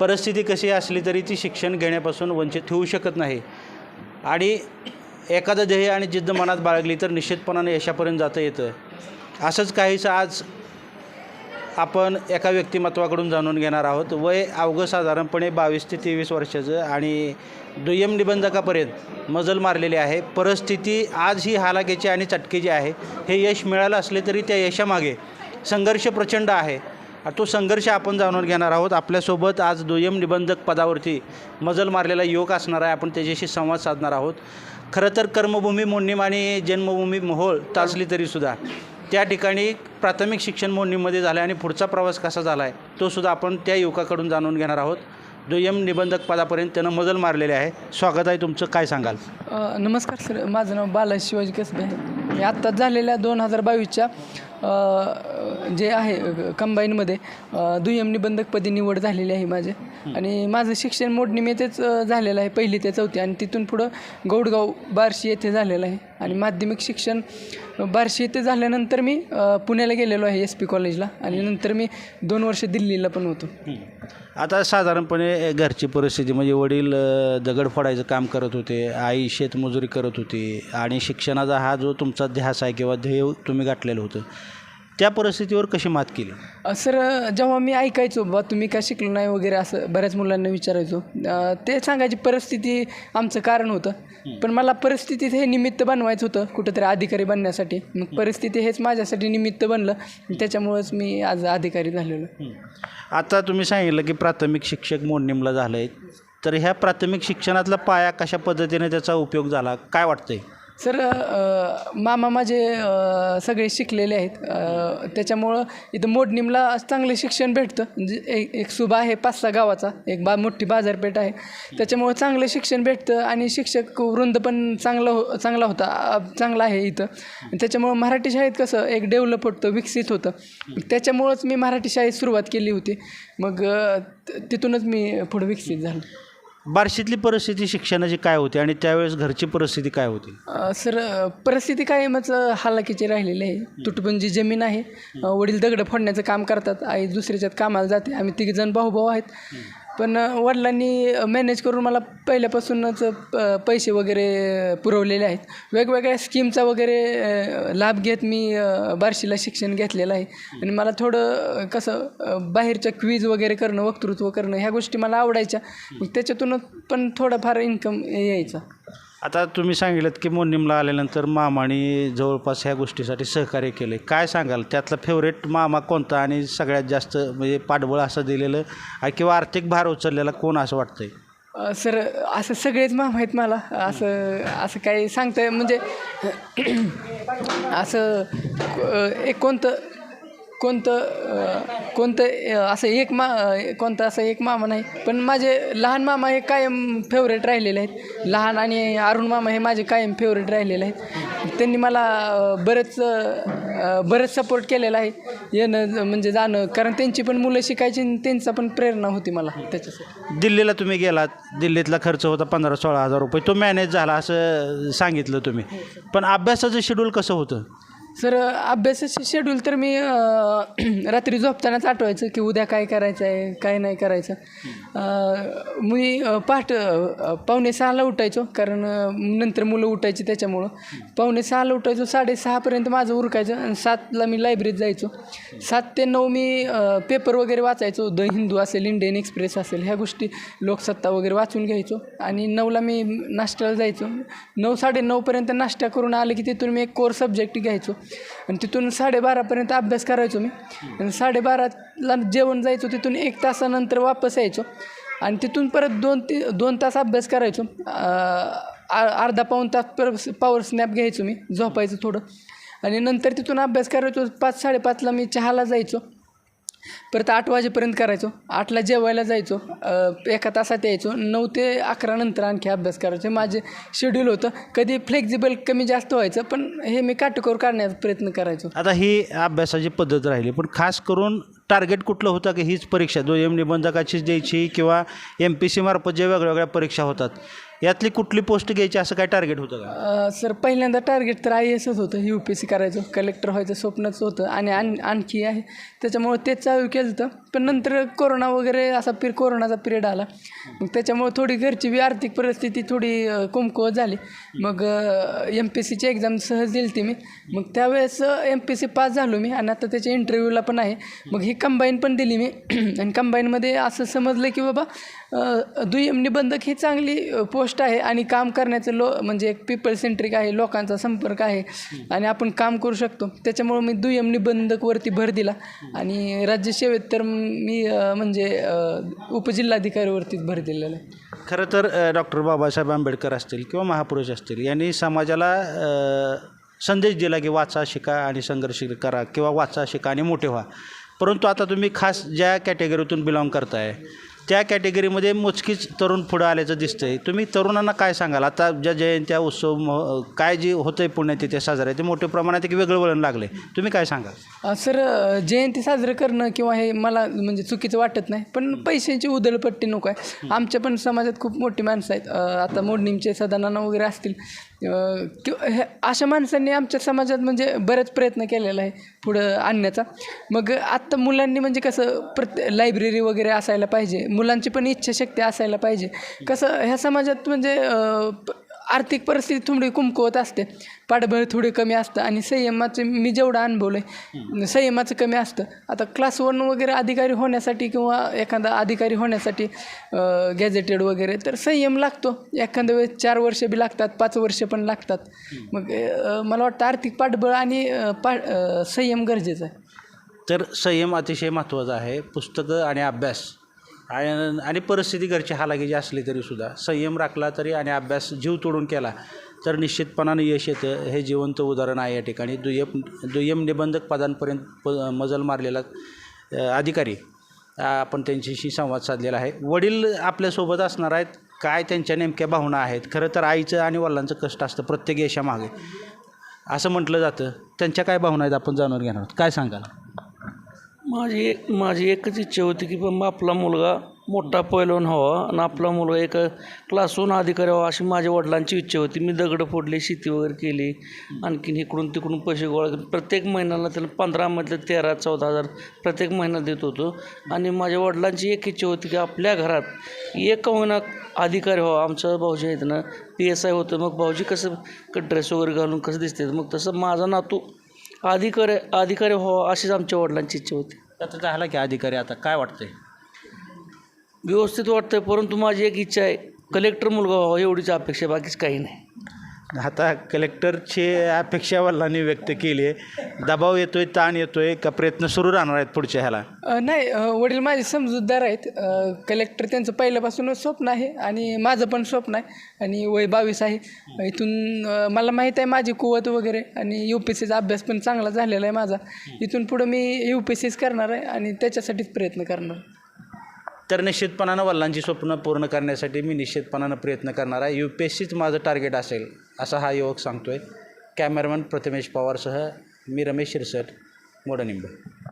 परिस्थिती कशी असली तरी ती शिक्षण घेण्यापासून वंचित ठेवू शकत नाही. आणि एखादं ध्येय आणि जिद्द मनात बाळगली तर निश्चितपणाने यशापर्यंत जाता येतं. असंच काहीसं आज आपण एका व्यक्तिमत्वाकडून जाणून घेणार आहोत. वय अवघं साधारणपणे बावीस ते तेवीस वर्षाचं आणि दुय्यम निबंधकापर्यंत मजल मारलेली आहे. परिस्थिती आज ही हालाकीची आणि चटकीची आहे. हे यश मिळालं असले तरी त्या यशामागे संघर्ष प्रचंड आहे. तो संघर्ष आपण जाणून घेणार आहोत. आपल्यासोबत आज दुय्यम निबंधक पदावरती मजल मारलेला युवक असणार आहे. आपण त्याच्याशी संवाद साधणार आहोत. खरं तर कर्मभूमी मोडणीम आणि जन्मभूमी मोहोळ तासली तरीसुद्धा त्या ठिकाणी प्राथमिक शिक्षण मोडणीमध्ये झालं आहे आणि पुढचा प्रवास कसा झाला आहे तो सुद्धा आपण त्या युवकाकडून जाणून घेणार आहोत. दुय्यम निबंधक पदापर्यंत त्यानं मजल मारलेले आहे. स्वागत आहे तुमचं. काय सांगाल? नमस्कार सर. माझं नाव बाला शिवाजी कसबे आहे. हे आत्ताच झालेल्या दोन हजार बावीसच्या जे आहे कंबाईनमध्ये दुय्यम निबंधकपदी निवड झालेली आहे माझे. आणि माझं शिक्षण मोडणी झालेलं आहे पहिली ते चौथी. आणि तिथून पुढं गौडगाव बार्शी येथे झालेलं आहे. आणि माध्यमिक शिक्षण बार्शी येथे झाल्यानंतर मी पुण्याला गेलेलो आहे एस पी कॉलेजला. आणि नंतर मी दोन वर्ष दिल्लीला पण होतो. आता साधारणपणे घरची परिस्थिती म्हणजे वडील दगड फोडायचं काम करत होते आई शेतमजुरी करत होती आणि शिक्षणाचा हा जो तुमचा ध्यास आहे किंवा ध्येय तुम्ही गाठलेलं होतं त्या परिस्थितीवर कशी मात केली? सर जेव्हा मी ऐकायचो बा तुम्ही का शिकलो नाही वगैरे? असं बऱ्याच मुलांना विचारायचो. ते सांगायची परिस्थिती आमचं कारण होतं. पण मला परिस्थितीत हे निमित्त बनवायचं होतं कुठंतरी अधिकारी बनण्यासाठी. मग परिस्थिती हेच माझ्यासाठी निमित्त बनलं त्याच्यामुळंच मी आज अधिकारी झालेलो. आता तुम्ही सांगितलं की प्राथमिक शिक्षक मोडणीमला झालं आहे तर ह्या प्राथमिक शिक्षणातला पाया कशा पद्धतीने त्याचा उपयोग झाला? काय वाटतंय? सर मामा माझे सगळे शिकलेले आहेत त्याच्यामुळं इथं मोडणीमला चांगले शिक्षण भेटतं. म्हणजे एक एक सुभा आहे पाच सहा गावाचा एक बा मोठी बाजारपेठ आहे. त्याच्यामुळं चांगलं शिक्षण भेटतं आणि शिक्षक वृंद पण चांगलं हो चांगला होता चांगला आहे इथं. त्याच्यामुळं मराठी शाळेत कसं एक डेव्हलप होतं विकसित होतं. त्याच्यामुळंच मी मराठी शाळेत सुरुवात केली होती. मग तिथूनच मी पुढं विकसित झालो. बार्शीतली परिस्थिती शिक्षणाची काय होती आणि त्यावेळेस घरची परिस्थिती काय होती? अ, सर अ, परिस्थिती कायमच अ, हालाकीची राहिलेली आहे. तुटपुंजी जमीन आहे अ, वडील दगडं फोडण्याचं काम करतात आई दुसऱ्याच्यात कामाला जाते आम्ही तिघजण भाऊ भाऊ आहेत पण वडिलांनी मॅनेज करून मला पहिल्यापासूनच प- पैसे वगैरे पुरवलेले आहेत. वेगवेगळ्या स्कीमचा वगैरे लाभ घेत मी बार्शीला शिक्षण घेतलेलं आहे. आणि मला थोडं कसं बाहेरच्या क्वीज वगैरे करणं वक्तृत्व करणं ह्या गोष्टी मला आवडायच्या. मग पण थोडाफार इन्कम यायचा. आता तुम्ही सांगितलं की मोनिमला आल्यानंतर मामाने जवळपास ह्या गोष्टीसाठी सहकार्य केले. काय सांगाल? त्यातला फेवरेट मामा कोणता आणि सगळ्यात जास्त म्हणजे पाठबळ असं दिलेलं आहे किंवा आर्थिक भार उचललेला कोण असं वाटतंय? आहे सर असं सगळेच मामा आहेत मला. असं असं काही सांगता म्हणजे असं एक कोणतं कोणतं कोणतं असं एक मा कोणतं असं एक मामा नाही पण माझे लहान मामा हे कायम फेवरेट राहिलेले आहेत. लहान आणि अरुण मामा हे माझे कायम फेवरेट राहिलेले आहेत. त्यांनी मला बरंच बरंच सपोर्ट केलेला आहे. येणं म्हणजे जाणं कारण त्यांची पण मुलं शिकायची आणि त्यांचा पण प्रेरणा होती मला त्याच्यासाठी. दिल्लीला तुम्ही गेलात. दिल्लीतला खर्च होता पंधरा सोळा हजार रुपये. तो मॅनेज झाला असं सांगितलं तुम्ही. पण अभ्यासाचं शेड्यूल कसं होतं? सर अभ्यासाचे शेड्यूल तर मी रात्री झोपतानाच आठवायचं की उद्या काय करायचं आहे काय नाही करायचं. मी पहाट पावणे सहाला उठायचो कारण नंतर मुलं उठायची त्याच्यामुळं. पावणे सहाला उठायचो साडेसहापर्यंत माझं उरकायचं आणि सातला मी लायब्ररीत जायचो. सात ते नऊ मी पेपर वगैरे वाचायचो द हिंदू असेल इंडियन एक्सप्रेस असेल ह्या गोष्टी लोकसत्ता वगैरे वाचून घ्यायचो. आणि नऊला मी नाश्त्याला जायचो. नऊ साडेनऊपर्यंत नाश्ता करून आले की तिथून मी एक कोर सब्जेक्ट घ्यायचो. आणि तिथून साडेबारापर्यंत अभ्यास करायचो मी. आणि साडेबाराला जेवण जायचो तिथून एक तासानंतर वापस यायचो. आणि तिथून परत दोन ती दोन तास अभ्यास करायचो. आ- अर्धा पाऊण तास पर पॉवर स्नॅप घ्यायचो मी झोपायचं थोडं. आणि नंतर तिथून अभ्यास करायचो पाच साडेपाचला मी चहाला जायचो. परत आठ वाजेपर्यंत करायचो. आठला जेवायला जायचो. एका तासात यायचो. नऊ ते अकरा नंतर आणखी अभ्यास करायचो. माझे शेड्यूल होतं. कधी फ्लेक्झिबल कमी जास्त व्हायचं पण हे मी काटेकोर काढण्याचा प्रयत्न करायचो. आता ही अभ्यासाची पद्धत राहिली पण खास करून टार्गेट कुठलं होतं की हीच परीक्षा जो एम निबंधकाचीच द्यायची किंवा एम पी सी मार्फत जे वेगळ्या वेगळ्या परीक्षा होतात यातली कुठली पोस्ट घ्यायची असं काय टार्गेट होतं का? अ, सर पहिल्यांदा टार्गेट तर आय एसच होतं. यू पी एस सी करायचं कलेक्टर व्हायचं स्वप्नच होतं. आणि आण आणखी आहे. त्याच्यामुळं तेच चालू केलं होतं. पण नंतर कोरोना वगैरे असा पिर कोरोनाचा पिरियड आला. मग त्याच्यामुळं थोडी घरची बी आर्थिक परिस्थिती थोडी अ, कमकुवत झाली. मग एम पी एस सीची एक्झाम सहज दिली ती मी. मग त्यावेळेस M P S C pass झालो मी. आणि आता त्याच्या इंटरव्ह्यूला पण आहे. मग ही कंबाईन पण दिली मी. आणि कंबाईनमध्ये असं समजलं की बाबा अ, दुय्यम निबंधक ही चांगली पोस्ट आहे आणि काम करण्याचं लो म्हणजे एक पीपल सेंट्रिक आहे लोकांचा संपर्क आहे आणि आपण काम करू शकतो. त्याच्यामुळं मी दुय्यम निबंधकवरती भर दिला आणि राज्यसेवेत तर मी म्हणजे उपजिल्हाधिकारीवरतीच भर दिलेला आहे. खरं तर डॉक्टर बाबासाहेब आंबेडकर असतील किंवा महापुरुष असतील यांनी समाजाला संदेश दिला की वाचा शिका आणि संघर्ष करा किंवा वाचा शिका आणि मोठे व्हा. परंतु आता तुम्ही खास ज्या कॅटेगरीतून बिलॉंग करताय त्या कॅटेगरीमध्ये मोजकीच तरुण पुढं आल्याचं दिसतंय. तुम्ही तरुणांना काय सांगाल? आता ज्या जयंत्या उत्सव काय जे होतं आहे पुण्यात तिथे साजरा आहे ते मोठ्या प्रमाणात एक वेगळं वळण लागले तुम्ही काय सांगाल? सर जयंती साजरं करणं किंवा हे मला म्हणजे चुकीचं वाटत नाही पण पैशांची उधळपट्टी नको आहे. आमच्या पण समाजात खूप मोठी माणसं आहेत. आता मोडणीमचे सदानाना वगैरे असतील हे अशा माणसांनी आमच्या समाजात म्हणजे बरेच प्रयत्न केलेला आहे पुढं आणण्याचा. मग आत्ता मुलांनी म्हणजे कसं प्रत्ये लायब्ररी वगैरे असायला पाहिजे. मुलांची पण इच्छाशक्ती असायला पाहिजे. कसं ह्या समाजात म्हणजे प- आर्थिक परिस्थिती थोडी कुमकुवत असते. पाठबळ थोडी कमी असतं आणि संयमाचं मी जेवढं अनुभवलं आहे संयमाचं कमी असतं. आता क्लास वन वगैरे अधिकारी होण्यासाठी किंवा एखादा अधिकारी होण्यासाठी गॅझेटेड वगैरे तर संयम लागतो. एखाद्या वेळेस चार वर्ष बी लागतात पाच वर्ष पण लागतात. मग मला वाटतं आर्थिक पाठबळ आणि पा संयम गरजेचं आहे. तर संयम अतिशय महत्त्वाचा आहे. पुस्तकं आणि अभ्यास आणि आणि परिस्थिती घरची हालाकीची असली तरीसुद्धा संयम राखला तरी आणि अभ्यास जीव तोडून केला तर निश्चितपणानं यश येतं. हे जिवंत उदाहरण आहे या ठिकाणी. दुय्यम दुय्यम निबंधक पदांपर्यंत प मजल मारलेला अधिकारी आपण त्यांच्याशी संवाद साधलेला आहे. वडील आपल्यासोबत असणार आहेत. काय त्यांच्या नेमक्या भावना आहेत? खरं तर आईचं आणि वडिलांचं कष्ट असतं प्रत्येक यशामागे. असं म्हटलं जातं. त्यांच्या काय भावना आहेत? आपण जाणून घेणार आहोत. काय सांगाल? माझी एक माझी एकच इच्छा होती की बाबा आपला मुलगा मोठा पैलवान व्हावा आणि आपला मुलगा एक क्लासहून अधिकारी व्हावा अशी माझ्या वडिलांची इच्छा होती. मी दगडं फोडले शेती वगैरे केली. आणखीन इकडून तिकडून पैसे गोळा केले. प्रत्येक महिन्याला त्याला पंधरामधले तेरा चौदा हजार प्रत्येक महिना देत होतो. आणि माझ्या वडिलांची एक इच्छा होती की आपल्या घरात एक महिना अधिकारी व्हावा आमचं भाऊजी आहेत ना पी एस आय होतं. मग भाऊजी कसं ड्रेस वगैरे घालून कसं दिसते मग तसं माझा नातू अधिकारी अधिकारी व्हावा अशीच आमच्या वडिलांची इच्छा होती. आता झाला की अधिकारी आता काय वाटतंय? व्यवस्थित वाटतंय परंतु माझी एक इच्छा आहे कलेक्टर मुलगा व्हावा एवढीच अपेक्षा आहे, बाकीच काही नाही. आता कलेक्टरची अपेक्षा वडिलांनी व्यक्त केली आहे. दबाव येतोय ताण येतोय का प्रयत्न सुरू राहणार आहेत पुढच्या ह्याला? अ, नाही अ, वडील माझे समजूतदार आहेत. अ, कलेक्टर त्यांचं पहिल्यापासूनच स्वप्न आहे आणि माझं पण स्वप्न आहे आणि वय बावीस आहे. इथून अ, मला माहीत आहे माझी कुवत वगैरे आणि यू पी सीचा अभ्यास पण चांगला झालेला आहे माझा. इथून पुढं मी यू पी सीच करणार आहे आणि त्याच्यासाठीच प्रयत्न करणार. तर निश्चितपणानं वडिलांची स्वप्न पूर्ण करण्यासाठी मी निश्चितपणानं प्रयत्न करणार आहे. यू पी एस सीच माझं टार्गेट असेल असा हा युवक सांगतो आहे कॅमेरामन प्रथमेश पवारसह मी रमेश शिरसट मोडनिंब.